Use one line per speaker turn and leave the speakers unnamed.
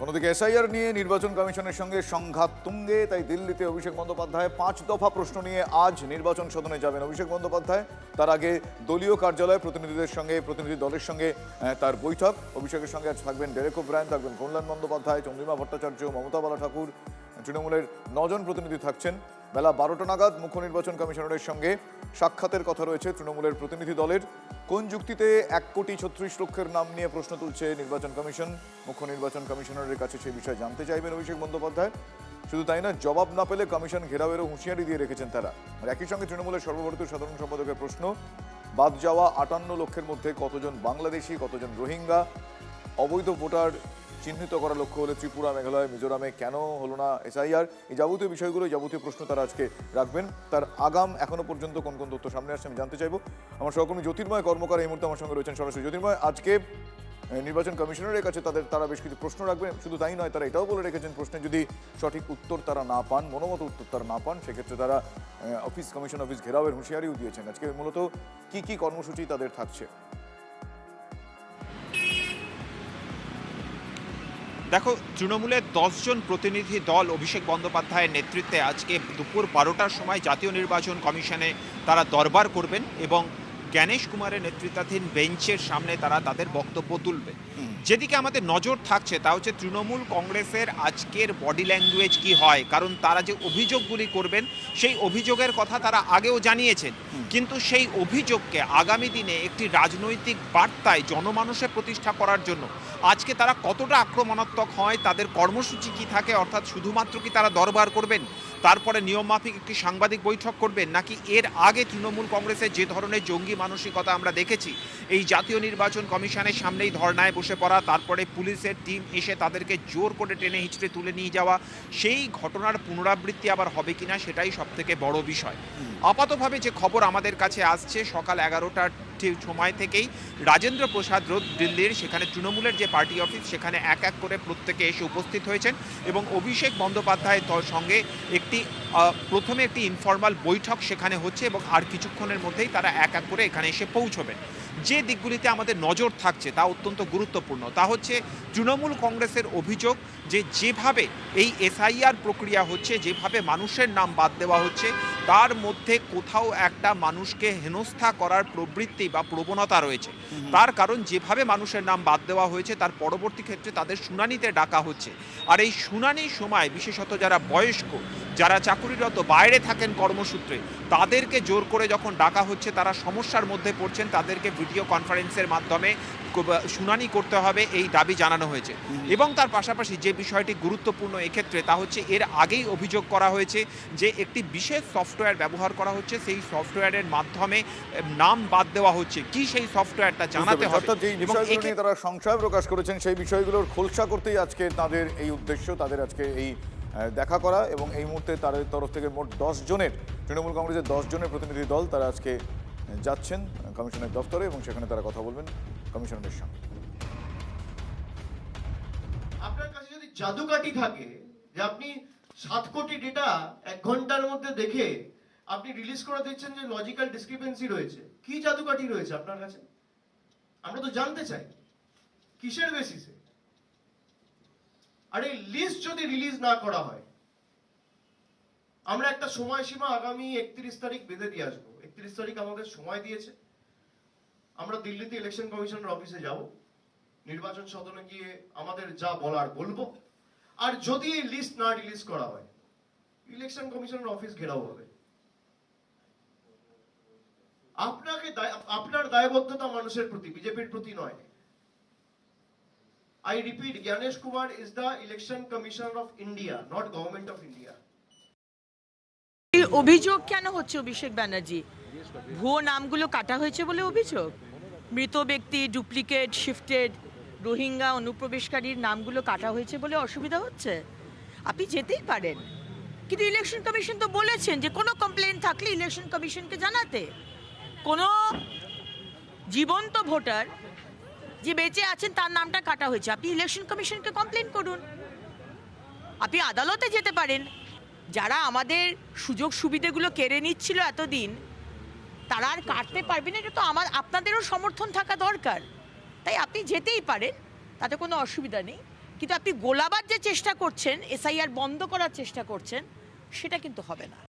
অন্যদিকে এসআইআর নিয়ে নির্বাচন কমিশনের সঙ্গে সংঘাত তুঙ্গে, তাই দিল্লিতে অভিষেক বন্দ্যোপাধ্যায় পাঁচ দফা প্রশ্ন নিয়ে আজ নির্বাচন সদনে যাবেন অভিষেক বন্দ্যোপাধ্যায়। তার আগে দলীয় কার্যালয়ে প্রতিনিধিদের সঙ্গে, প্রতিনিধি দলের সঙ্গে তার বৈঠক। অভিষেকের সঙ্গে আজ থাকবেন ডেরেক ব্রায়ন থাকবেন কল্যাণ বন্দ্যোপাধ্যায়, চন্দ্রিমা ভট্টাচার্য, মমতা বালা ঠাকুর তৃণমূলের নজন প্রতিনিধি থাকছেন। বেলা বারোটা নাগাদ মুখ্য নির্বাচন কমিশনারের সঙ্গে সাক্ষাতের কথা রয়েছে তৃণমূলের প্রতিনিধি দলের। কোন যুক্তিতে এক কোটি ছত্রিশ লক্ষের নাম নিয়ে প্রশ্ন তুলছে নির্বাচন কমিশন? মুখ্য নির্বাচন কমিশনারের কাছে সেই বিষয়ে জানতে চাইবেন অভিষেক বন্দ্যোপাধ্যায়। শুধু তাই না জবাব না পেলে কমিশন ঘেরাওয়েরও হুঁশিয়ারি দিয়ে রেখেছেন তারা। আর একই সঙ্গে তৃণমূলের সর্বভারতীয় সাধারণ সম্পাদকের প্রশ্ন, বাদ যাওয়া আটান্ন লক্ষের মধ্যে কতজন বাংলাদেশি, কতজন রোহিঙ্গা? অবৈধ ভোটার চিহ্নিত করার লক্ষ্য হলে ত্রিপুরা, মেঘালয়, মিজোরামে কেন হলো না এসআইআর? এই যাবতীয় বিষয়গুলো যাবতীয় প্রশ্ন তারা আজকে রাখবেন। তার আগাম এখনও পর্যন্ত কোন কোন তথ্য সামনে আসছে আমি জানতে চাইব। আমার সহকর্মী জ্যোতির্ময় কর্মকার এই মুহূর্তে আমার সঙ্গে রয়েছেন সরাসরি। জ্যোতির্ময়, আজকে নির্বাচন কমিশনারের কাছে তাদের, তারা বেশ কিছু প্রশ্ন রাখবেন। শুধু তাই নয়, তারা এটাও বলে রেখেছেন প্রশ্নে যদি সঠিক উত্তর তারা না পান, মনোমত উত্তর তারা না পান, সেক্ষেত্রে তারা অফিস কমিশন, অফিস ঘেরাওয়ের হুঁশিয়ারিও দিয়েছেন। আজকে মূলত কি কি কর্মসূচি তাদের থাকছে?
দেখো তৃণমূলের দশজন প্রতিনিধি দল অভিষেক বন্দ্যোপাধ্যায়ের নেতৃত্বে আজকে দুপুর বারোটার সময় জাতীয় নির্বাচন কমিশনে তারা দরবার করবেন এবং জ্ঞানেশ কুমারের নেতৃত্বাধীন বেঞ্চের সামনে তারা তাদের বক্তব্য তুলবে। যেদিকে আমাদের নজর থাকছে তা হচ্ছে তৃণমূল কংগ্রেসের আজকের বডি ল্যাঙ্গুয়েজ কি হয় কারণ তারা যে অভিযোগগুলি করবেন সেই অভিযোগের কথা তারা আগেও জানিয়েছেন। কিন্তু সেই অভিযোগকে আগামী দিনে একটি রাজনৈতিক বার্তায় জনমানুষে প্রতিষ্ঠা করার জন্য আজকে তারা কতটা আক্রমণাত্মক হয়, তাদের কর্মসূচি কি থাকে, অর্থাৎ শুধুমাত্র কি তারা দরবার করবেন? তারপরে নিয়মমাফিক একটি সাংবাদিক বৈঠক করবেন। নাকি এর আগে তৃণমূল কংগ্রেসের যে ধরনের জঙ্গি মানসিকতা আমরা দেখেছি, এই জাতীয় নির্বাচন কমিশনের সামনেই ধর্নায় বসে পড়া, তারপরে পুলিশের টিম এসে তাদেরকে জোর করে টেনে হিচড়ে তুলে নিয়ে যাওয়া, সেই ঘটনার পুনরাবৃত্তি আবার হবে কিনা সেটাই সব থেকে বড় বিষয়। আপাতভাবে যে খবর আমাদের কাছে আসছে, সকাল এগারোটার সময় থেকেই রাজেন্দ্র প্রসাদ রোড দিল্লির, সেখানে তৃণমূলের যে পার্টি অফিস, সেখানে এক এক করে প্রত্যেকে এসে উপস্থিত হয়েছেন এবং অভিষেক বন্দ্যোপাধ্যায়ের সঙ্গে একটি আহ, প্রথমে একটি ইনফর্মাল বৈঠক সেখানে হচ্ছে এবং আর কিছুক্ষণের মধ্যেই তারা এক এক করে এখানে এসে পৌঁছবেন। যে দিকগুলিতে আমাদের নজর থাকছে তা অত্যন্ত গুরুত্বপূর্ণ। তা হচ্ছে তৃণমূল কংগ্রেসের অভিযোগ যে যেভাবে এই এসআইআর প্রক্রিয়া হচ্ছে যেভাবে মানুষের নাম বাদ দেওয়া হচ্ছে তার মধ্যে কোথাও একটা মানুষকে হেনস্থা করার প্রবৃত্তি বা প্রবণতা রয়েছে। তার কারণ যেভাবে মানুষের নাম বাদ দেওয়া হয়েছে তার পরবর্তী ক্ষেত্রে তাদের শুনানিতে ডাকা হচ্ছে। আর এই শুনানির সময় বিশেষত যারা বয়স্ক যারা চাকুরিরত বাইরে থাকেন কর্মসূত্রে তাদেরকে জোর করে যখন ডাকা হচ্ছে তারা সমস্যার মধ্যে পড়ছেন তাদেরকে ভিডিও কনফারেন্সের মাধ্যমে শুনানি করতে হবে এই দাবি জানানো হয়েছে। এবং তার পাশাপাশি যে বিষয়টি গুরুত্বপূর্ণ এক্ষেত্রে তা হচ্ছে এর আগেই অভিযোগ করা হয়েছে যে একটি বিশেষ সফটওয়্যার ব্যবহার করা হচ্ছে সেই সফটওয়্যারের মাধ্যমে নাম বাদ দেওয়া হচ্ছে। কি সেই সফটওয়্যারটা জানাতে হবে? এবং
তারা সংশয় প্রকাশ করেছেন সেই বিষয়গুলোর খোলসা করতেই আজকে তাদের এই উদ্দেশ্য তাদের আজকে এই দেখা করা এবং এই মুহূর্তে তাদের তরফ থেকে মোট দশ জনের তৃণমূল কংগ্রেসের দশ জনের প্রতিনিধি দল তারা আজকে যাচ্ছেন কমিশনের দপ্তরে এবং সেখানে তারা কথা বলবেন। কমিশনারের সঙ্গে।
আপনার কাছে যদি জাদুকাঠি থাকে, যে আপনি সাত কোটি ডেটা এক ঘণ্টার মধ্যে দেখে আপনি রিলিজ করে দিচ্ছেন যে লজিক্যাল ডিসক্রিপেন্সি রয়েছে, কি জাদুকাঠি রয়েছে আপনার কাছে? আমরা তো জানতে চাই, কিসের বেসিসে আর এই লিস্ট যদি রিলিজ না করা হয়, আমরা একটা সময়সীমা আগামী একত্রিশ তারিখ বেঁধে দিয়ে আসব। একত্রিশ তারিখ আমাদের সময় দিয়েছে। আমরা দিল্লিতে ইলেকশন কমিশনের অফিসে যাব, নির্বাচন সদনে গিয়ে আমাদের যা বলার বলব। আর যদি এই লিস্ট না রিলিজ করা হয় ইলেকশন কমিশনের অফিস ঘেরাও হবে। আপনাকে আপনার দায়বদ্ধতা মানুষের প্রতি, বিজেপির প্রতি নয়। I repeat Gyanesh Kumar is the election commissioner of India government of India
এই অভিযোগ কেন হচ্ছে অভিষেক ব্যানার্জি? ভুয়ো নামগুলো কাটা হয়েছে বলে অভিযোগ? মৃত ব্যক্তি, ডুপ্লিকেট, শিফটেড, রোহিঙ্গা, অনুপ্রবেশকারীর নামগুলো কাটা হয়েছে বলে অসুবিধা হচ্ছে? আপনি যেতেই পারেন। কিন্তু ইলেকশন কমিশন তো বলেছেন যে কোনো কমপ্লেন থাকলে ইলেকশন কমিশনকে জানাতে। কোনো জীবন্ত ভোটার যে বেঁচে আছেন তার নামটা কাটা হয়েছে। আপনি ইলেকশন কমিশনকে কমপ্লেন করুন। আপনি আদালতে যেতে পারেন। যারা আমাদের সুযোগ সুবিধেগুলো কেড়ে নিচ্ছিল এতদিন তারা আর কাটতে পারবে না, এটা তো আমার, আপনাদেরও সমর্থন থাকা দরকার। তাই আপনি যেতেই পারেন, তাতে কোনো অসুবিধা নেই। কিন্তু আপনি গোলাবার যে চেষ্টা করছেন, এসআইআর বন্ধ করার চেষ্টা করছেন, সেটা কিন্তু হবে না।